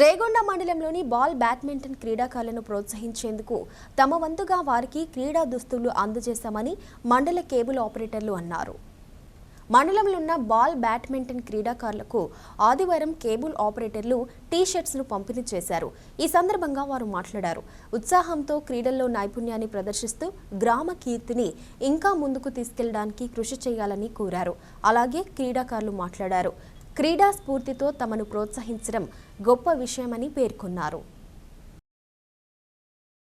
రేగొండ మండలంలోని ball badminton క్రీడాకారులను ప్రోత్సహించేందుకు తమ వంతుగా వారికి క్రీడా దుస్తులు అందజేశామని మండల కేబుల్ ఆపరేటర్లు అన్నారు. మండలంలో ఉన్న బాల్ బ్యాడ్మింటన్ క్రీడాకారులకు ఆదివారం కేబుల్ ఆపరేటర్లు టీ షర్ట్స్ను పంపిణీ చేశారు. ఈ సందర్భంగా వారు మాట్లాడారు. ఉత్సాహంతో క్రీడల్లో నైపుణ్యాన్ని ప్రదర్శిస్తూ గ్రామ కీర్తిని ఇంకా ముందుకు తీసుకెళ్ళడానికి కృషి చేయాలని కోరారు. అలాగే క్రీడాకారులు మాట్లాడారు. క్రీడా స్ఫూర్తితో తమను ప్రోత్సహించడం గొప్ప విషయమని పేర్కొన్నారు.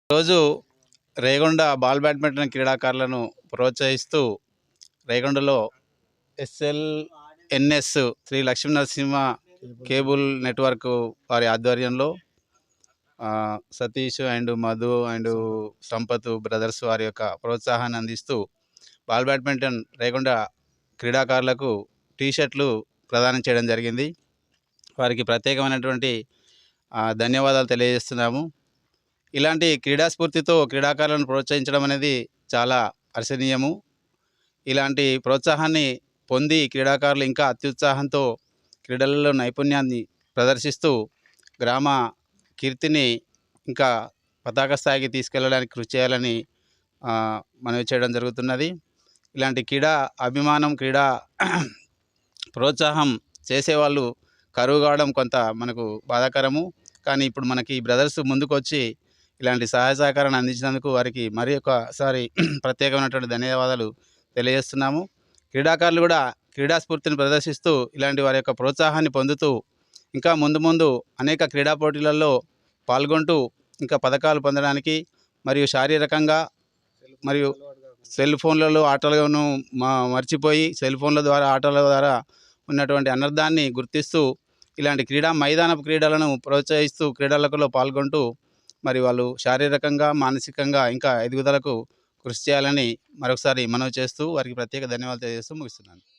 రోజు రేగొండ బాల్ బ్యాడ్మింటన్ క్రీడాకారులను ప్రోత్సహిస్తూ రేగొండలో SL NS Shri Lakshminarasimha cable network వారి ఆధ్వర్యంలో Satish and Madhu and Sampath brothers వారి యొక్క ప్రోత్సాహాన్ని అందిస్తూ బాల్ బ్యాడ్మింటన్ రేగొండ క్రీడాకారులకు టీషర్ట్లు ప్రదానం చేయడం జరిగింది. వారికి ప్రత్యేకమైనటువంటి ధన్యవాదాలు తెలియజేస్తున్నాము. ఇలాంటి క్రీడాస్ఫూర్తితో క్రీడాకారులను ప్రోత్సహించడం అనేది చాలా హర్షణీయము ఇలాంటి ప్రోత్సాహాన్ని పొంది క్రీడాకారులు ఇంకా అత్యుత్సాహంతో క్రీడలలో నైపుణ్యాన్ని ప్రదర్శిస్తూ గ్రామ కీర్తిని ఇంకా పతాక స్థాయికి తీసుకెళ్ళడానికి కృషి చేయాలని మనవి చేయడం జరుగుతున్నది. ఇలాంటి క్రీడా అభిమానం క్రీడా ప్రోత్సాహం చేసేవాళ్ళు కరువు కావడం కొంత మనకు బాధాకరము. కానీ ఇప్పుడు మనకి బ్రదర్స్ ముందుకు వచ్చి ఇలాంటి సహాయ సహకారాన్ని అందించినందుకు వారికి మరి ఒకసారి ప్రత్యేకమైనటువంటి ధన్యవాదాలు తెలియజేస్తున్నాము. క్రీడాకారులు కూడా క్రీడాస్ఫూర్తిని ప్రదర్శిస్తూ ఇలాంటి వారి యొక్క ప్రోత్సాహాన్ని పొందుతూ ఇంకా ముందు ముందు అనేక క్రీడా పోటీలలో పాల్గొంటూ ఇంకా పథకాలు పొందడానికి మరియు శారీరకంగా మరియు సెల్ ఫోన్లలో ఆటలను మర్చిపోయి సెల్ ఫోన్ల ద్వారా ఆటల ద్వారా ఉన్నటువంటి అనర్థాన్ని గుర్తిస్తూ ఇలాంటి క్రీడా మైదానపు క్రీడలను ప్రోత్సహిస్తూ క్రీడలలో పాల్గొంటూ మరి వాళ్ళు శారీరకంగా మానసికంగా ఇంకా ఎదుగుదలకు కృషి చేయాలని మరొకసారి మనవి చేస్తూ వారికి ప్రత్యేక ధన్యవాదాలు తెలియజేస్తూ ముగిస్తున్నాను.